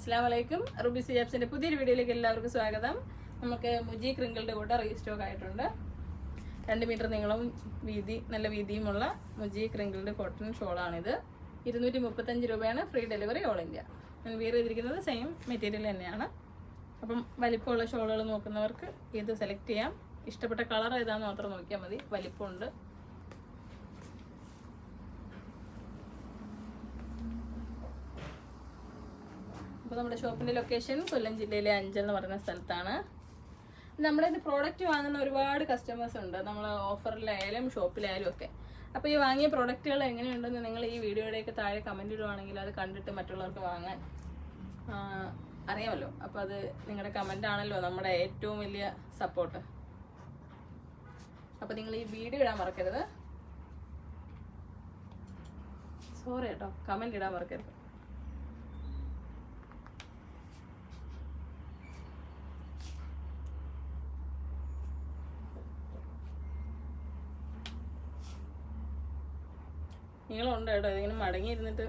അസ്സാം വലൈക്കും റുബി സിജാബ്സിന്റെ പുതിയൊരു വീഡിയോയിലേക്ക് എല്ലാവർക്കും സ്വാഗതം. നമുക്ക് മുജി ക്രിങ്കിളുടെ കൂടെ റീസ്റ്റോക്ക് ആയിട്ടുണ്ട്. രണ്ട് മീറ്റർ നീളവും വീതി നല്ല വീതിയുമുള്ള മുജി ക്രിങ്കിളുടെ കോട്ടൺ ഷോളാണിത് ഇരുന്നൂറ്റി മുപ്പത്തഞ്ച് രൂപയാണ് ഫ്രീ ഡെലിവറി ഓൾ ഇന്ത്യ ഞാൻ വെയർ ചെയ്തിരിക്കുന്നത് സെയിം മെറ്റീരിയൽ തന്നെയാണ്. അപ്പം വലിപ്പമുള്ള ഷോളുകൾ നോക്കുന്നവർക്ക് ഇത് സെലക്ട് ചെയ്യാം. ഇഷ്ടപ്പെട്ട കളർ ഏതാണെന്ന് മാത്രം നോക്കിയാൽ മതി. വലിപ്പമുണ്ട്. അപ്പോൾ നമ്മുടെ ഷോപ്പിന്റെ ലൊക്കേഷൻ കൊല്ലം ജില്ലയിലെ അഞ്ചൽ എന്ന് പറയുന്ന സ്ഥലത്താണ്. നമ്മുടെ ഇത് പ്രോഡക്റ്റ് വാങ്ങുന്ന ഒരുപാട് കസ്റ്റമേഴ്സ് ഉണ്ട്. നമ്മൾ ഓഫറിലായാലും ഷോപ്പിലായാലും ഒക്കെ. അപ്പോൾ ഈ വാങ്ങിയ പ്രോഡക്റ്റുകൾ എങ്ങനെയുണ്ടെന്ന് നിങ്ങൾ ഈ വീഡിയോയുടെയൊക്കെ താഴെ കമന്റ് ഇടുവാണെങ്കിൽ അത് കണ്ടിട്ട് മറ്റുള്ളവർക്ക് വാങ്ങാൻ അറിയാമല്ലോ. അപ്പോൾ അത് നിങ്ങളുടെ കമന്റ് ആണല്ലോ നമ്മുടെ ഏറ്റവും വലിയ സപ്പോർട്ട് അപ്പോൾ നിങ്ങൾ ഈ വീഡിയോ ഇടാൻ മറക്കരുത്. സോറി കേട്ടോ കമന്റ് ഇടാൻ മറക്കരുത്. നിങ്ങളുണ്ട് കേട്ടോ ഇതിങ്ങനെ മടങ്ങിയിരുന്നിട്ട്.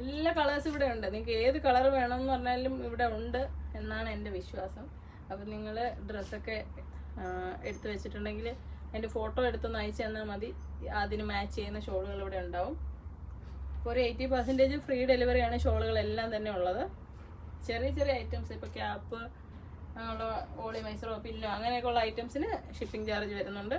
എല്ലാ കളേഴ്സും ഇവിടെ ഉണ്ട്. നിങ്ങൾക്ക് ഏത് കളർ വേണമെന്ന് പറഞ്ഞാലും ഇവിടെ ഉണ്ട് എന്നാണ് എന്റെ വിശ്വാസം. അപ്പം നിങ്ങൾ ഡ്രസ്സൊക്കെ എടുത്തു വെച്ചിട്ടുണ്ടെങ്കിൽ എന്റെ ഫോട്ടോ എടുത്തൊന്ന് അയച്ചു തന്നാൽ മതി. അതിന് മാച്ച് ചെയ്യുന്ന ഷോളുകൾ ഇവിടെ ഉണ്ടാവും. ഒരു എയ്റ്റി പെർസെന്റേജ് ഫ്രീ ഡെലിവറിയാണ് ഷോളുകളെല്ലാം തന്നെ ഉള്ളത്. ചെറിയ ചെറിയ ഐറ്റംസ് ഇപ്പോൾ ക്യാപ്പ് അങ്ങനെയുള്ള ഓളി മൈസറോ പില്ലോ അങ്ങനെയൊക്കെയുള്ള ഐറ്റംസിന് ഷിപ്പിംഗ് ചാർജ് വരുന്നുണ്ട്.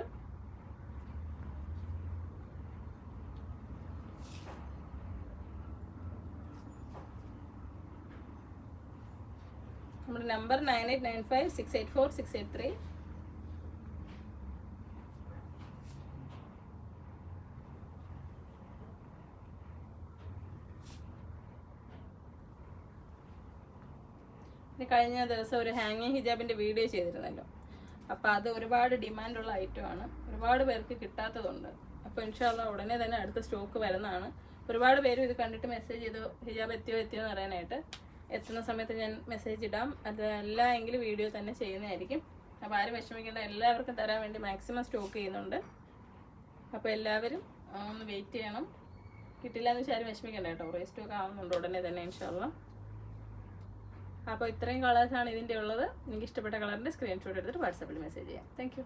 നമ്മുടെ number nine eight nine five six eight four six eight three ഇത് കഴിഞ്ഞ ദിവസം ഒരു ഹാങ്ങിങ് ഹിജാബിന്റെ വീഡിയോ ചെയ്തിരുന്നല്ലോ. അപ്പോൾ അത് ഒരുപാട് ഡിമാൻഡുള്ള ഐറ്റമാണ് ഒരുപാട് പേർക്ക് കിട്ടാത്തതുണ്ട്. അപ്പോൾ ഇൻഷാല്ല ഉടനെ തന്നെ അടുത്ത സ്റ്റോക്ക് വരുന്നതാണ്. ഒരുപാട് പേരും ഇത് കണ്ടിട്ട് മെസ്സേജ് ചെയ്തു ഹിജാബ് എത്തിയോ എത്തിയോ എന്ന് അറിയാനായിട്ട് എത്തുന്ന സമയത്ത് ഞാൻ മെസ്സേജ് ഇടാം. അതല്ല എങ്കിൽ വീഡിയോ തന്നെ ചെയ്യുന്നതായിരിക്കും. അപ്പോൾ ആരും വിഷമിക്കേണ്ട എല്ലാവർക്കും തരാൻ വേണ്ടി മാക്സിമം സ്റ്റോക്ക് ചെയ്യുന്നുണ്ട്. അപ്പോൾ എല്ലാവരും ഒന്ന് വെയിറ്റ് ചെയ്യണം. കിട്ടില്ല എന്ന് വെച്ചാൽ ആരും വിഷമിക്കേണ്ട കേട്ടോ. റീസ്റ്റോക്ക് ആവുന്നുണ്ട് ഉടനെ തന്നെ ഇൻഷാല്ല അപ്പോൾ ഇത്രയും കളേഴ്സാണ് ഇതിന്റെ ഉള്ളത്. നിങ്ങൾക്ക് ഇഷ്ടപ്പെട്ട കളറിന്റെ സ്ക്രീൻഷോട്ട് എടുത്തിട്ട് വാട്സപ്പിൽ മെസ്സേജ് ചെയ്യാം. താങ്ക്